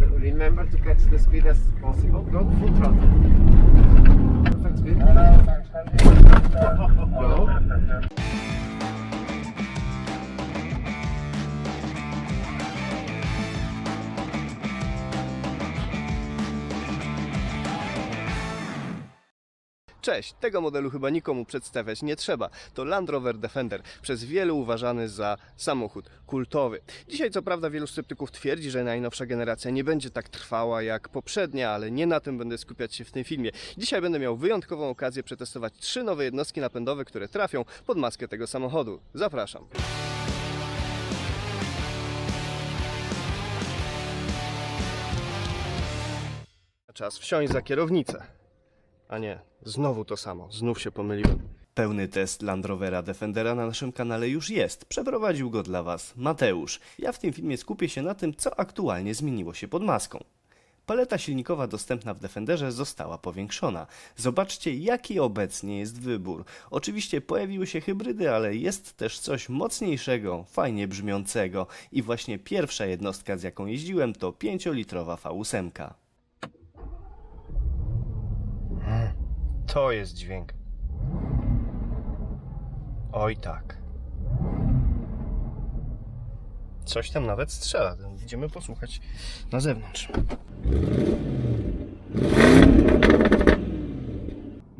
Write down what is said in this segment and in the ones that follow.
remember to catch the speed as possible. Go full throttle. Perfect speed. Go. Cześć, tego modelu chyba nikomu przedstawiać nie trzeba. To Land Rover Defender, przez wielu uważany za samochód kultowy. Dzisiaj co prawda wielu sceptyków twierdzi, że najnowsza generacja nie będzie tak trwała jak poprzednia, ale nie na tym będę skupiać się w tym filmie. Dzisiaj będę miał wyjątkową okazję przetestować trzy nowe jednostki napędowe, które trafią pod maskę tego samochodu. Zapraszam. Czas wsiąść za kierownicę. A nie, znowu to samo, znów się pomyliłem. Pełny test Land Rovera Defendera na naszym kanale już jest. Przeprowadził go dla Was Mateusz. Ja w tym filmie skupię się na tym, co aktualnie zmieniło się pod maską. Paleta silnikowa dostępna w Defenderze została powiększona. Zobaczcie, jaki obecnie jest wybór. Oczywiście pojawiły się hybrydy, ale jest też coś mocniejszego, fajnie brzmiącego. I właśnie pierwsza jednostka, z jaką jeździłem, to 5-litrowa V8. To jest dźwięk. Oj tak. Coś tam nawet strzela. Idziemy posłuchać na zewnątrz.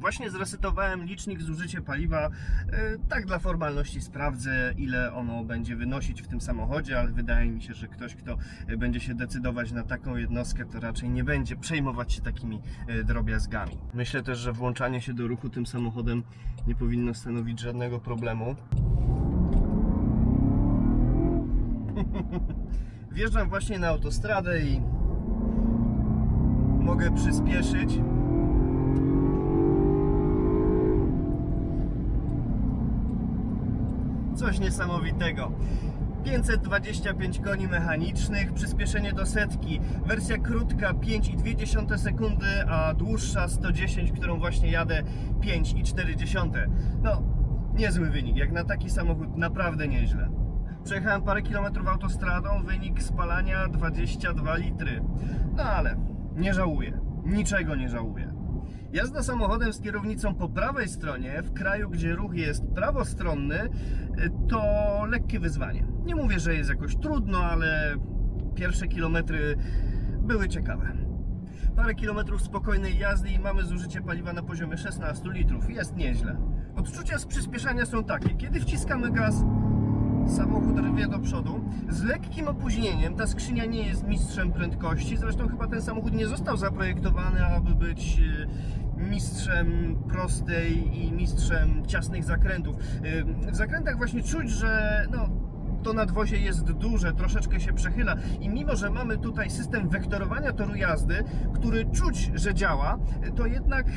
Właśnie zresetowałem licznik zużycie paliwa. Yy, Tak dla formalności sprawdzę, ile ono będzie wynosić w tym samochodzie, ale wydaje mi się, że ktoś, kto y, będzie się decydować na taką jednostkę, to raczej nie będzie przejmować się takimi y, drobiazgami. Myślę też, że włączanie się do ruchu tym samochodem nie powinno stanowić żadnego problemu. Wjeżdżam właśnie na autostradę i mogę przyspieszyć. Coś niesamowitego. 525 koni mechanicznych, przyspieszenie do setki, wersja krótka 5,2 sekundy, a dłuższa 110, którą właśnie jadę 5,4. No, niezły wynik, jak na taki samochód naprawdę nieźle. Przejechałem parę kilometrów autostradą, wynik spalania 22 litry. No ale nie żałuję, niczego nie żałuję. Jazda samochodem z kierownicą po prawej stronie, w kraju, gdzie ruch jest prawostronny, to lekkie wyzwanie. Nie mówię, że jest jakoś trudno, ale pierwsze kilometry były ciekawe. Parę kilometrów spokojnej jazdy i mamy zużycie paliwa na poziomie 16 litrów. Jest nieźle. Odczucia z przyspieszania są takie. Kiedy wciskamy gaz, samochód rwie do przodu. Z lekkim opóźnieniem ta skrzynia nie jest mistrzem prędkości. Zresztą chyba ten samochód nie został zaprojektowany, aby być e, mistrzem prostej i mistrzem ciasnych zakrętów. W zakrętach właśnie czuć, że no, to nadwozie jest duże, troszeczkę się przechyla i mimo, że mamy tutaj system wektorowania toru jazdy, który czuć, że działa, to jednak e,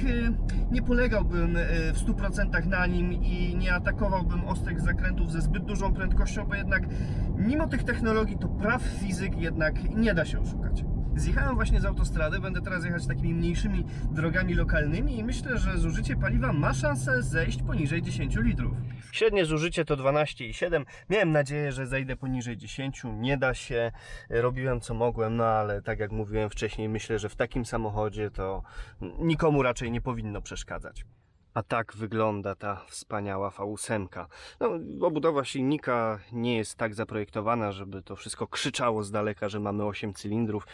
nie polegałbym e, w 100% na nim i nie atakowałbym ostrych zakrętów ze zbyt dużą prędkością, bo jednak mimo tych technologii to praw fizyk jednak nie da się oszukać. Zjechałem właśnie z autostrady, będę teraz jechać takimi mniejszymi drogami lokalnymi i myślę, że zużycie paliwa ma szansę zejść poniżej 10 litrów. Średnie zużycie to 12,7. Miałem nadzieję, że zejdę poniżej 10. Nie da się. Robiłem co mogłem, no ale tak jak mówiłem wcześniej, myślę, że w takim samochodzie to nikomu raczej nie powinno przeszkadzać. A tak wygląda ta wspaniała V8. No, obudowa silnika nie jest tak zaprojektowana, żeby to wszystko krzyczało z daleka, że mamy 8 cylindrów.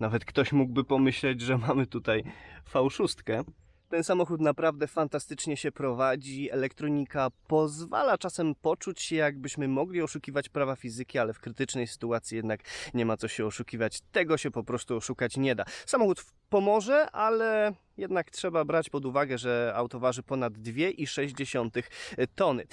Nawet ktoś mógłby pomyśleć, że mamy tutaj V6. Ten samochód naprawdę fantastycznie się prowadzi. Elektronika pozwala czasem poczuć się, jakbyśmy mogli oszukiwać prawa fizyki, ale w krytycznej sytuacji jednak nie ma co się oszukiwać. Tego się po prostu oszukać nie da. Samochód pomoże, ale jednak trzeba brać pod uwagę, że auto waży ponad 2,6 tony.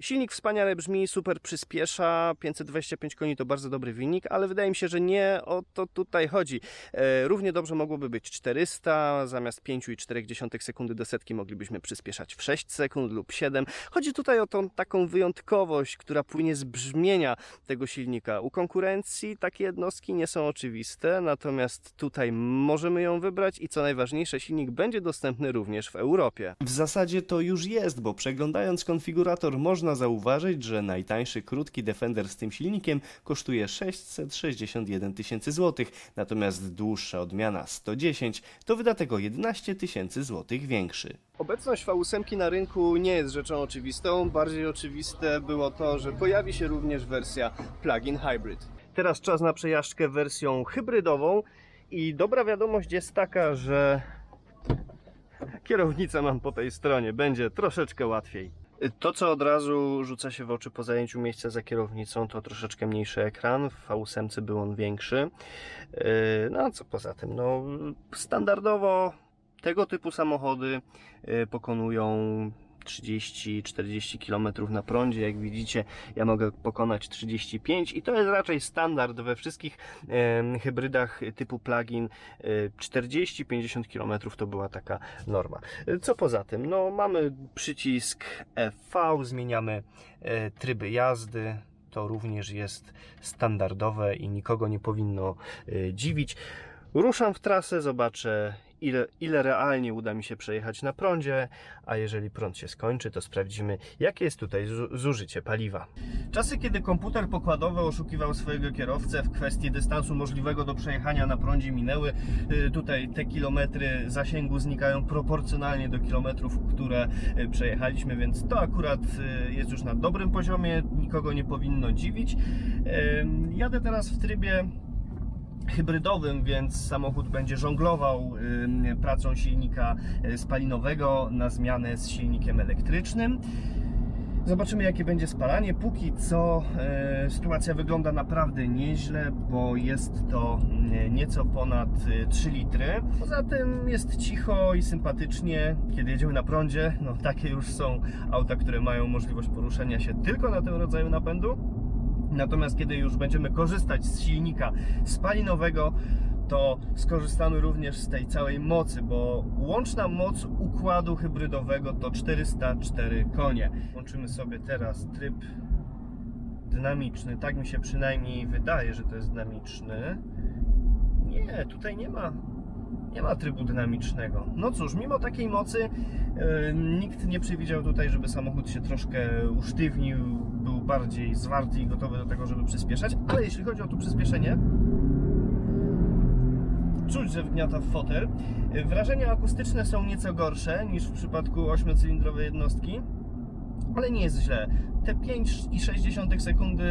Silnik wspaniale brzmi, super przyspiesza, 525 koni to bardzo dobry wynik, ale wydaje mi się, że nie o to tutaj chodzi. E, Równie dobrze mogłoby być 400, zamiast 5,4 sekundy do setki moglibyśmy przyspieszać w 6 sekund lub 7. Chodzi tutaj o tą taką wyjątkowość, która płynie z brzmienia tego silnika. U konkurencji takie jednostki nie są oczywiste, natomiast tutaj możemy ją wybrać i co najważniejsze, silnik będzie dostępny również w Europie. W zasadzie to już jest, bo przeglądając konfigurator można można zauważyć, że najtańszy krótki Defender z tym silnikiem kosztuje 661 tysięcy złotych, natomiast dłuższa odmiana 110 to wydatek o 11 tysięcy złotych większy. Obecność V8 na rynku nie jest rzeczą oczywistą. Bardziej oczywiste było to, że pojawi się również wersja plug-in hybrid. Teraz czas na przejażdżkę wersją hybrydową i dobra wiadomość jest taka, że kierownicę mam po tej stronie, będzie troszeczkę łatwiej. To, co od razu rzuca się w oczy po zajęciu miejsca za kierownicą, to troszeczkę mniejszy ekran. W V8 był on większy. Yy, No a co poza tym? No, standardowo tego typu samochody y, pokonują 30-40 km na prądzie. Jak widzicie, ja mogę pokonać 35 i to jest raczej standard we wszystkich em, hybrydach typu plug-in. Y, 40-50 km to była taka norma. Y, Co poza tym? No, mamy przycisk FV, zmieniamy e, tryby jazdy. To również jest standardowe i nikogo nie powinno y, dziwić. Ruszam w trasę, zobaczę ile, ile realnie uda mi się przejechać na prądzie, a jeżeli prąd się skończy, to sprawdzimy, jakie jest tutaj zu- zużycie paliwa. Czasy, kiedy komputer pokładowy oszukiwał swojego kierowcę w kwestii dystansu możliwego do przejechania na prądzie minęły. Y, Tutaj te kilometry zasięgu znikają proporcjonalnie do kilometrów, które y, przejechaliśmy, więc to akurat y, jest już na dobrym poziomie, nikogo nie powinno dziwić. Jadę teraz w trybie hybrydowym, więc samochód będzie żonglował pracą silnika y, spalinowego na zmianę z silnikiem elektrycznym. Zobaczymy jakie będzie spalanie. Póki co e, sytuacja wygląda naprawdę nieźle, bo jest to e, nieco ponad e, 3 litry. Poza tym jest cicho i sympatycznie, kiedy jedziemy na prądzie. No takie już są auta, które mają możliwość poruszania się tylko na tym rodzaju napędu. Natomiast kiedy już będziemy korzystać z silnika spalinowego, to skorzystamy również z tej całej mocy, bo łączna moc układu hybrydowego to 404 konie. Łączymy sobie teraz tryb dynamiczny. Tak mi się przynajmniej wydaje, że to jest dynamiczny. Nie, tutaj nie ma nie ma trybu dynamicznego. No cóż, mimo takiej mocy e, nikt nie przewidział tutaj, żeby samochód się troszkę usztywnił, był bardziej zwarty i gotowy do tego, żeby przyspieszać, ale jeśli chodzi o to przyspieszenie, czuć, że wgniata w fotel. Wrażenia akustyczne są nieco gorsze niż w przypadku 8-cylindrowej jednostki, ale nie jest źle. Te 5,6 sekundy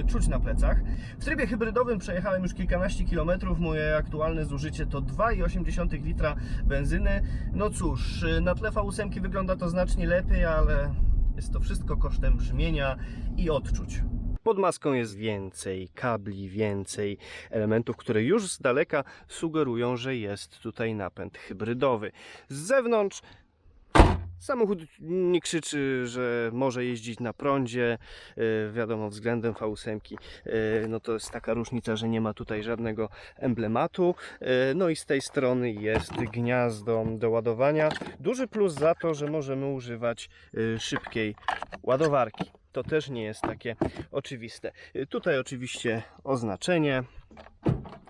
y, czuć na plecach. W trybie hybrydowym przejechałem już kilkanaście kilometrów. Moje aktualne zużycie to 2,8 litra benzyny. No cóż, y, na tle V8 wygląda to znacznie lepiej, ale jest to wszystko kosztem brzmienia i odczuć. Pod maską jest więcej kabli, więcej elementów, które już z daleka sugerują, że jest tutaj napęd hybrydowy. Z zewnątrz Samochód nie krzyczy, że może jeździć na prądzie. Yy, wiadomo, względem V8 yy, no to jest taka różnica, że nie ma tutaj żadnego emblematu. Yy, no i z tej strony jest gniazdo do ładowania. Duży plus za to, że możemy używać szybkiej ładowarki. To też nie jest takie oczywiste. Tutaj oczywiście oznaczenie,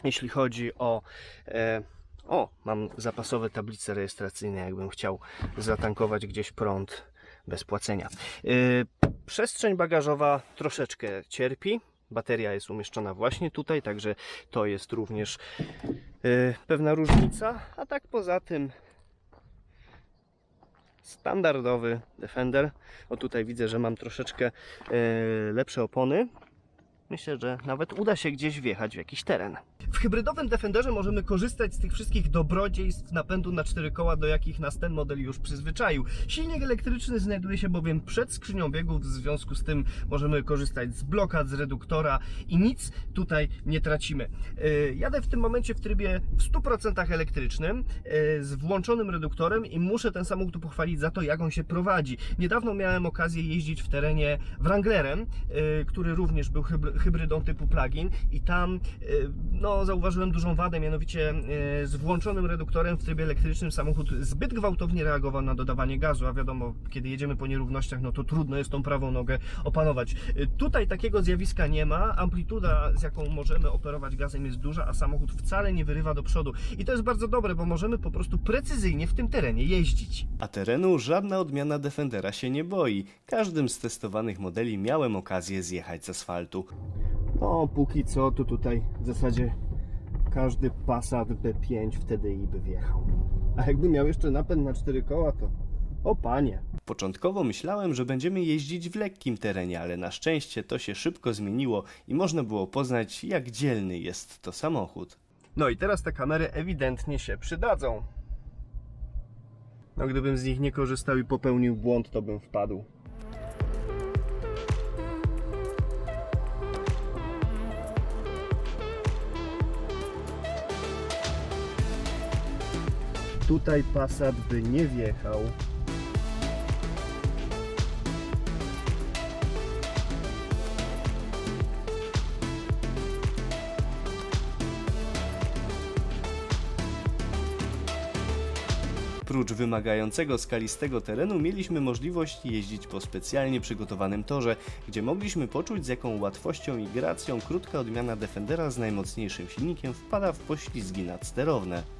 jeśli chodzi o e, o, mam zapasowe tablice rejestracyjne, jakbym chciał zatankować gdzieś prąd bez płacenia. Yy, przestrzeń bagażowa troszeczkę cierpi. Bateria jest umieszczona właśnie tutaj, także to jest również yy, pewna różnica. A tak poza tym standardowy Defender. O tutaj widzę, że mam troszeczkę yy, lepsze opony. Myślę, że nawet uda się gdzieś wjechać w jakiś teren. W hybrydowym Defenderze możemy korzystać z tych wszystkich dobrodziejstw napędu na cztery koła, do jakich nas ten model już przyzwyczaił. Silnik elektryczny znajduje się bowiem przed skrzynią biegów, w związku z tym możemy korzystać z blokad, z reduktora i nic tutaj nie tracimy. Yy, Jadę w tym momencie w trybie w 100% elektrycznym, yy, z włączonym reduktorem i muszę ten samochód pochwalić za to, jak on się prowadzi. Niedawno miałem okazję jeździć w terenie Wranglerem, yy, który również był hybry- hybrydą typu plug-in i tam e, no, zauważyłem dużą wadę, mianowicie e, z włączonym reduktorem w trybie elektrycznym samochód zbyt gwałtownie reagował na dodawanie gazu, a wiadomo, kiedy jedziemy po nierównościach, no to trudno jest tą prawą nogę opanować. E, Tutaj takiego zjawiska nie ma, amplituda z jaką możemy operować gazem jest duża, a samochód wcale nie wyrywa do przodu i to jest bardzo dobre, bo możemy po prostu precyzyjnie w tym terenie jeździć. A terenu żadna odmiana Defendera się nie boi. Każdym z testowanych modeli miałem okazję zjechać z asfaltu. No, póki co, to tutaj w zasadzie każdy Passat B5 wtedy i by wjechał. A jakby miał jeszcze napęd na cztery koła, to o panie. Początkowo myślałem, że będziemy jeździć w lekkim terenie, ale na szczęście to się szybko zmieniło i można było poznać, jak dzielny jest to samochód. No i teraz te kamery ewidentnie się przydadzą. No gdybym z nich nie korzystał i popełnił błąd, to bym wpadł. Tutaj Passat by nie wjechał. Prócz wymagającego skalistego terenu mieliśmy możliwość jeździć po specjalnie przygotowanym torze, gdzie mogliśmy poczuć z jaką łatwością i gracją krótka odmiana Defendera z najmocniejszym silnikiem wpada w poślizgi nadsterowne.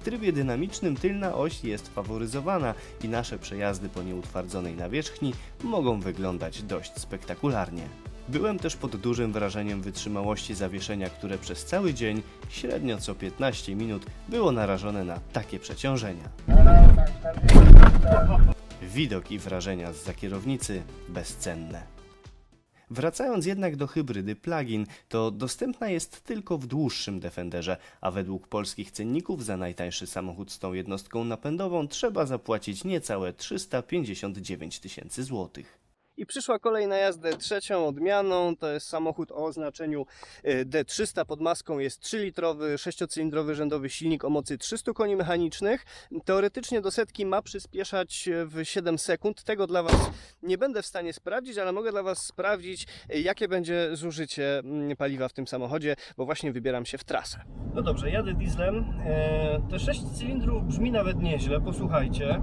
W trybie dynamicznym tylna oś jest faworyzowana i nasze przejazdy po nieutwardzonej nawierzchni mogą wyglądać dość spektakularnie. Byłem też pod dużym wrażeniem wytrzymałości zawieszenia, które przez cały dzień, średnio co 15 minut, było narażone na takie przeciążenia. Widok i wrażenia z kierownicy bezcenne. Wracając jednak do hybrydy plug-in, to dostępna jest tylko w dłuższym Defenderze, a według polskich cenników za najtańszy samochód z tą jednostką napędową trzeba zapłacić niecałe 359 tysięcy złotych. I przyszła kolej na jazdę trzecią odmianą. To jest samochód o oznaczeniu e, D300. Pod maską jest 3-litrowy, 6-cylindrowy rzędowy silnik o mocy 300 koni mechanicznych. Teoretycznie do setki ma przyspieszać w 7 sekund. Tego dla Was nie będę w stanie sprawdzić, ale mogę dla Was sprawdzić, e, jakie będzie zużycie mm, paliwa w tym samochodzie, bo właśnie wybieram się w trasę. No dobrze, jadę dieslem. E, Te 6 cylindrów brzmi nawet nieźle, posłuchajcie.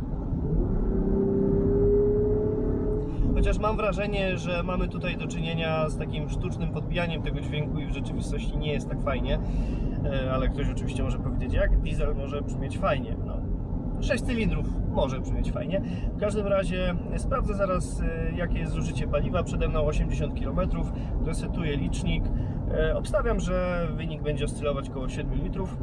Chociaż mam wrażenie, że mamy tutaj do czynienia z takim sztucznym podbijaniem tego dźwięku i w rzeczywistości nie jest tak fajnie. E, Ale ktoś oczywiście może powiedzieć, jak diesel może brzmieć fajnie. No, 6 cylindrów może brzmieć fajnie. W każdym razie sprawdzę zaraz, e, jakie jest zużycie paliwa. Przede mną 80 km. Resetuję licznik. E, Obstawiam, że wynik będzie oscylować około 7 litrów.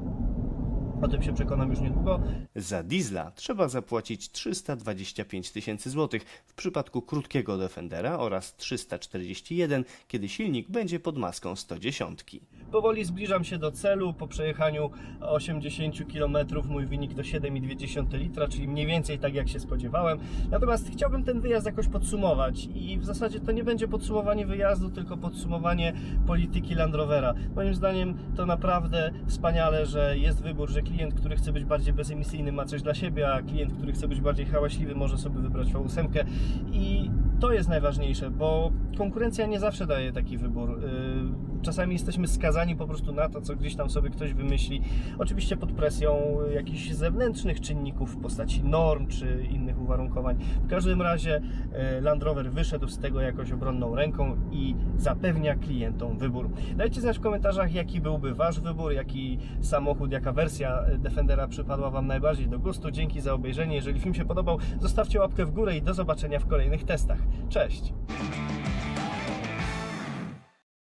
O tym się przekonam już niedługo. Za diesla trzeba zapłacić 325 tysięcy złotych w przypadku krótkiego Defendera oraz 341, kiedy silnik będzie pod maską 110. Powoli zbliżam się do celu. Po przejechaniu 80 km mój wynik to 7,2 litra, czyli mniej więcej tak jak się spodziewałem. Natomiast chciałbym ten wyjazd jakoś podsumować i w zasadzie to nie będzie podsumowanie wyjazdu, tylko podsumowanie polityki Land Rovera. Moim zdaniem to naprawdę wspaniale, że jest wybór, że klient, który chce być bardziej bezemisyjny ma coś dla siebie, a klient, który chce być bardziej hałaśliwy może sobie wybrać V8 i to jest najważniejsze, bo konkurencja nie zawsze daje taki wybór. Yy, Czasami jesteśmy skazani po prostu na to, co gdzieś tam sobie ktoś wymyśli. Oczywiście pod presją jakichś zewnętrznych czynników w postaci norm czy innych uwarunkowań. W każdym razie e, Land Rover wyszedł z tego jakoś obronną ręką i zapewnia klientom wybór. Dajcie znać w komentarzach, jaki byłby Wasz wybór, jaki samochód, jaka wersja Defendera przypadła Wam najbardziej do gustu. Dzięki za obejrzenie. Jeżeli film się podobał, zostawcie łapkę w górę i do zobaczenia w kolejnych testach. Cześć!